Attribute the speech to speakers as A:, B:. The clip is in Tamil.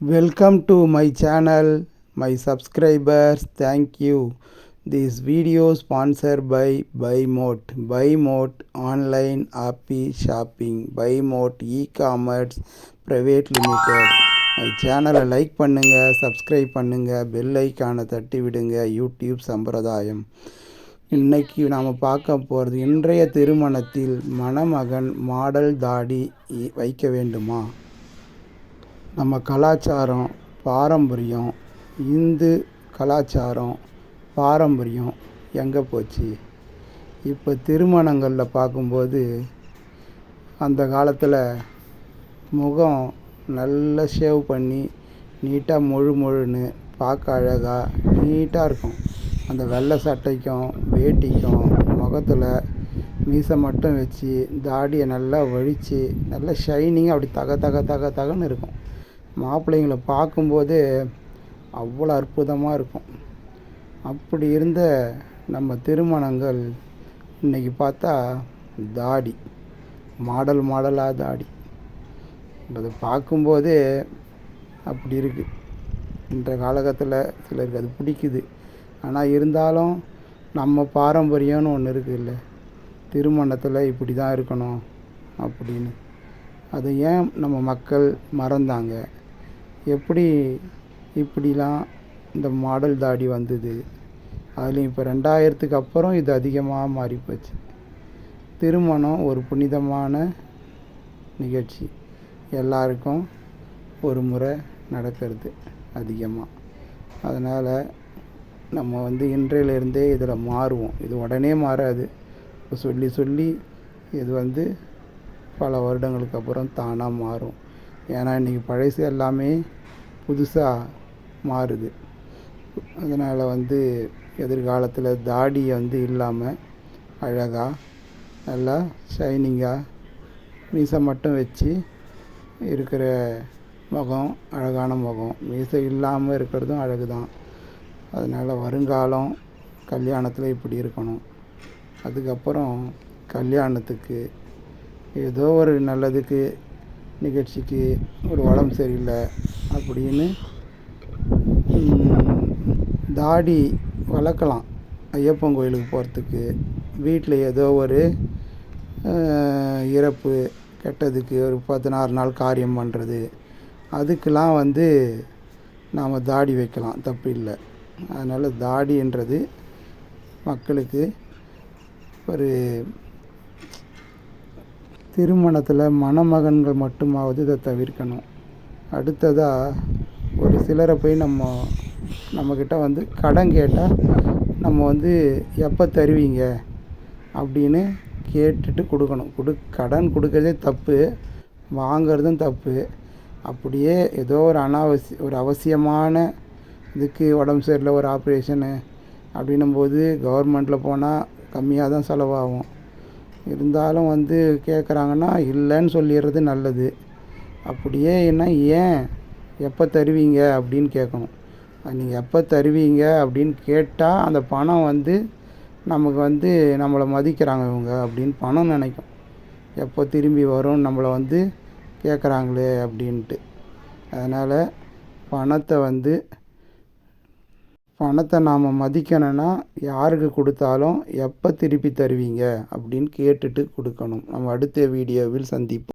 A: Welcome to my channel, my subscribers. Thank you. This video sponsored by Buymote. Buymote online happy shopping. Buymote e-commerce private limited. My சேனலை லைக் பண்ணுங்க சப்ஸ்கிரைப் பண்ணுங்க பெல் ஐக்கானை தட்டி விடுங்க யூடியூப் சம்பிரதாயம் இன்னைக்கு நாம் பார்க்க போகிறது இன்றைய திருமணத்தில் மணமகன் மாடல் தாடி இ- வைக்க வேண்டுமா நம்ம கலாச்சாரம் பாரம்பரியம் இந்து கலாச்சாரம் பாரம்பரியம் எங்கே போச்சு? இப்போ திருமணங்களில் பார்க்கும்போது அந்த காலத்தில் முகம் நல்லா ஷேவ் பண்ணி நீட்டாக முழு முழுன்னு பார்க்க அழகாக நீட்டாக இருக்கும். அந்த வெள்ளை சட்டைக்கும் வேட்டிக்கும் முகத்தில் மீசை மட்டும் வச்சு தாடியை நல்லா வழித்து நல்லா ஷைனிங்காக அப்படி தக தக தக தகன்னு இருக்கும். மாப்பிள்ளைங்களை பார்க்கும்போது அவ்வளோ அற்புதமாக இருக்கும். அப்படி இருந்த நம்ம திருமணங்கள் இன்னைக்கு பார்த்தா தாடி மாடல் மாடலாக தாடி. அது பார்க்கும்போது அப்படி இருக்குது இந்த காலகட்டத்தில் சிலருக்கு அது பிடிக்குது. ஆனால் இருந்தாலும் நம்ம பாரம்பரியம்னு ஒன்று இருக்குல்ல திருமணத்தில் இப்படி தான் இருக்கணும் அப்படின்னு. அது ஏன் நம்ம மக்கள் மறந்தாங்க? எப்படி இப்படிலாம் இந்த மாடல் தாடி வந்தது? அதுலேயும் இப்போ ரெண்டாயிரத்துக்கு அப்புறம் இது அதிகமாக மாறி போச்சு திருமணம் ஒரு புனிதமான நிகழ்ச்சி. எல்லாருக்கும் ஒரு முறை நடக்கிறது அதிகமாக அதனால் நம்ம வந்து இன்றையிலிருந்தே இதில் மாறுவோம். இது உடனே மாறாது. சொல்லி சொல்லி இது வந்து பல வருடங்களுக்கு அப்புறம் தானாக மாறும். ஏன்னா இன்றைக்கி பழசு எல்லாமே புதுசாக மாறுது. அதனால் வந்து எதிர்காலத்தில் தாடி வந்து இல்லாமல் அழகாக நல்லா ஷைனிங்காக மீசை மட்டும் வச்சு இருக்கிற முகம் அழகான முகம். மீசை இல்லாமல் இருக்கிறதும் அழகு தான் அதனால் வருங்காலம் கல்யாணத்தில் இப்படி இருக்கணும். அதுக்கப்புறம் கல்யாணத்துக்கு ஏதோ ஒரு நல்லதுக்கு நிகழ்ச்சிக்கு ஒரு உடம்பு சரியில்லை அப்படின்னு தாடி வளர்க்கலாம் ஐயப்பன் கோயிலுக்கு போகிறதுக்கு. வீட்டில் ஏதோ ஒரு இறப்பு கெட்டதுக்கு ஒரு பதினாறு நாள் காரியம் பண்ணுறது. அதுக்கெலாம் வந்து நாம் தாடி வைக்கலாம் தப்பு இல்லை. அதனால் தாடின்றது மக்களுக்கு ஒரு திருமணத்தில் மணமகன்கள் மட்டுமாவது இதை தவிர்க்கணும். அடுத்ததாக ஒரு சிலரை போய் நம்ம நம்மக்கிட்ட வந்து கடன் கேட்டால் நம்ம வந்து எப்போ தருவீங்க? அப்படின்னு கேட்டுட்டு கொடுக்கணும். கொடு கடன் கொடுக்கறதே தப்பு. வாங்குறதும் தப்பு. அப்படியே ஏதோ ஒரு அனாவசிய ஒரு அவசியமான இதுக்கு உடம்பு சரியில்லை ஒரு ஆப்ரேஷனு அப்படின்னும் போது கவர்மெண்ட்டில் போனால் கம்மியாக தான் செலவாகும். இருந்தாலும் வந்து கேட்குறாங்கன்னா இல்லைன்னு சொல்லிடுறது நல்லது. அப்படியே என்ன ஏன்? எப்போ தருவீங்க? அப்படின்னு கேட்கணும் நீங்கள் எப்போ தருவீங்க அப்படின்னு கேட்டால் அந்த பணம் வந்து நமக்கு வந்து நம்மளை மதிக்கிறாங்க இவங்க அப்படின்னு பணம் நினைக்கும். எப்போ திரும்பி வரும் நம்மளை வந்து கேட்குறாங்களே அப்படின்ட்டு. அதனால் பணத்தை வந்து பணத்தை நாம் மதிக்கணும்னா யாருக்கு கொடுத்தாலும் எப்போ திருப்பி தருவீங்க அப்படின்னு கேட்டுட்டு கொடுக்கணும். நம்ம அடுத்த வீடியோவில் சந்திப்போம்.